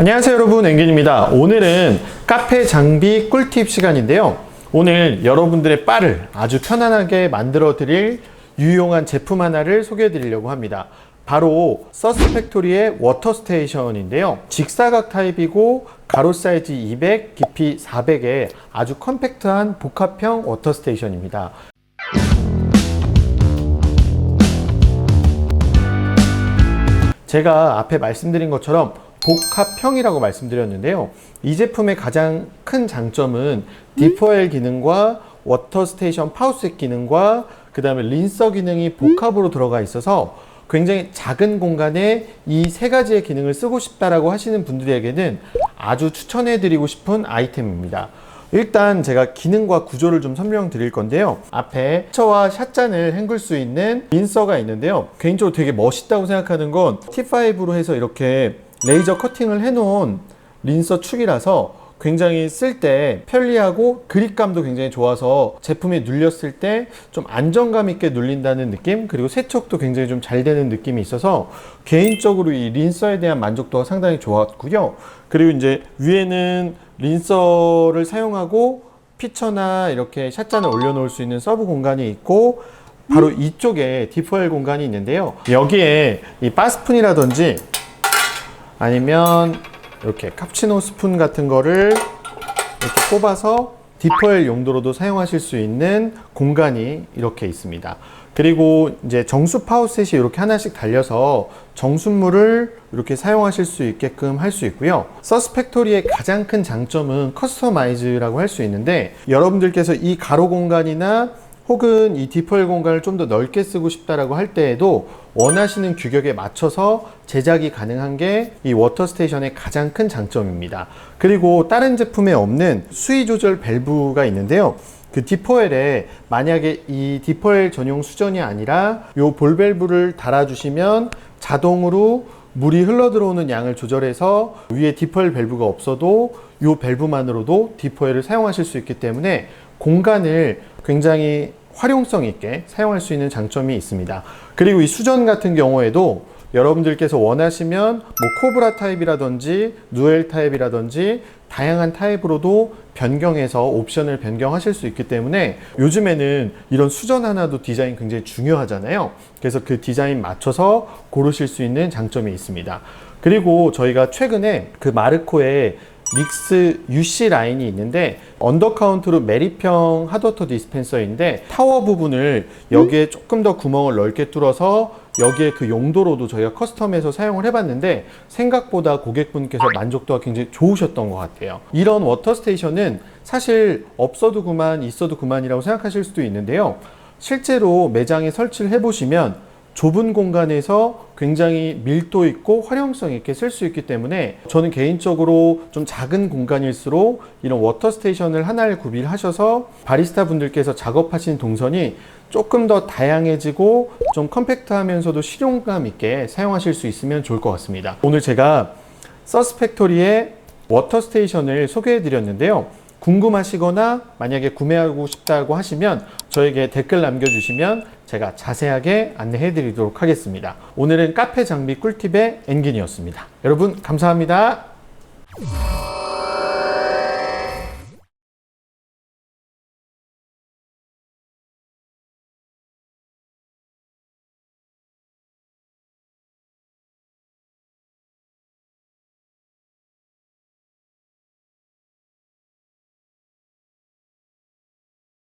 안녕하세요 여러분. 앵균입니다. 오늘은 카페 장비 꿀팁 시간인데요. 오늘 여러분들의 바를 아주 편안하게 만들어 드릴 유용한 제품 하나를 소개해 드리려고 합니다. 바로 서스팩토리의 워터 스테이션인데요. 직사각 타입이고 가로 사이즈 200 깊이 400의 아주 컴팩트한 복합형 워터 스테이션입니다. 제가 앞에 말씀드린 것처럼 복합형이라고 말씀드렸는데요. 이 제품의 가장 큰 장점은 디퍼엘 기능과 워터 스테이션 파우스 기능과 그 다음에 린서 기능이 복합으로 들어가 있어서 굉장히 작은 공간에 이 세 가지의 기능을 쓰고 싶다라고 하시는 분들에게는 아주 추천해 드리고 싶은 아이템입니다. 일단 제가 기능과 구조를 좀 설명드릴 건데요. 앞에 셔와 샷잔을 헹굴 수 있는 린서가 있는데요. 개인적으로 되게 멋있다고 생각하는 건 T5로 해서 이렇게 레이저 커팅을 해놓은 린서 축이라서 굉장히 쓸 때 편리하고 그립감도 굉장히 좋아서 제품에 눌렸을 때 좀 안정감 있게 눌린다는 느낌 그리고 세척도 굉장히 좀 잘 되는 느낌이 있어서 개인적으로 이 린서에 대한 만족도가 상당히 좋았고요. 그리고 이제 위에는 린서를 사용하고 피처나 이렇게 샷잔을 올려놓을 수 있는 서브 공간이 있고 바로 이쪽에 디포엘 공간이 있는데요. 여기에 이 바스푼이라든지 아니면 이렇게 카푸치노 스푼 같은 거를 이렇게 꼽아서 디퍼엘 용도로도 사용하실 수 있는 공간이 이렇게 있습니다. 그리고 이제 정수 파우셋이 이렇게 하나씩 달려서 정수물을 이렇게 사용하실 수 있게끔 할 수 있고요. 서스팩토리의 가장 큰 장점은 커스터마이즈라고 할 수 있는데 여러분들께서 이 가로 공간이나 혹은 이 디펄 공간을 좀 더 넓게 쓰고 싶다라고 할 때에도 원하시는 규격에 맞춰서 제작이 가능한 게 이 워터 스테이션의 가장 큰 장점입니다. 그리고 다른 제품에 없는 수위 조절 밸브가 있는데요. 그 디퍼엘에 만약에 이 디퍼엘 전용 수전이 아니라 요 볼 밸브를 달아주시면 자동으로 물이 흘러 들어오는 양을 조절해서 위에 디퍼엘 밸브가 없어도 요 밸브만으로도 디퍼엘을 사용하실 수 있기 때문에 공간을 굉장히 활용성 있게 사용할 수 있는 장점이 있습니다. 그리고 이 수전 같은 경우에도 여러분들께서 원하시면 뭐 코브라 타입이라든지 누엘 타입이라든지 다양한 타입으로도 변경해서 옵션을 변경하실 수 있기 때문에 요즘에는 이런 수전 하나도 디자인 굉장히 중요하잖아요. 그래서 그 디자인 맞춰서 고르실 수 있는 장점이 있습니다. 그리고 저희가 최근에 그 마르코의 믹스 UC 라인이 있는데 언더카운트로 메리평 핫워터 디스펜서인데 타워 부분을 여기에 조금 더 구멍을 넓게 뚫어서 여기에 그 용도로도 저희가 커스텀해서 사용을 해봤는데 생각보다 고객분께서 만족도가 굉장히 좋으셨던 것 같아요. 이런 워터 스테이션은 사실 없어도 그만 있어도 그만이라고 생각하실 수도 있는데요. 실제로 매장에 설치를 해보시면 좁은 공간에서 굉장히 밀도 있고 활용성 있게 쓸 수 있기 때문에 저는 개인적으로 좀 작은 공간일수록 이런 워터 스테이션을 하나를 구비하셔서 바리스타 분들께서 작업하신 동선이 조금 더 다양해지고 좀 컴팩트하면서도 실용감 있게 사용하실 수 있으면 좋을 것 같습니다. 오늘 제가 서스팩토리의 워터 스테이션을 소개해 드렸는데요. 궁금하시거나 만약에 구매하고 싶다고 하시면 저에게 댓글 남겨주시면 제가 자세하게 안내해 드리도록 하겠습니다. 오늘은 카페 장비 꿀팁의 엔긴이었습니다. 여러분 감사합니다.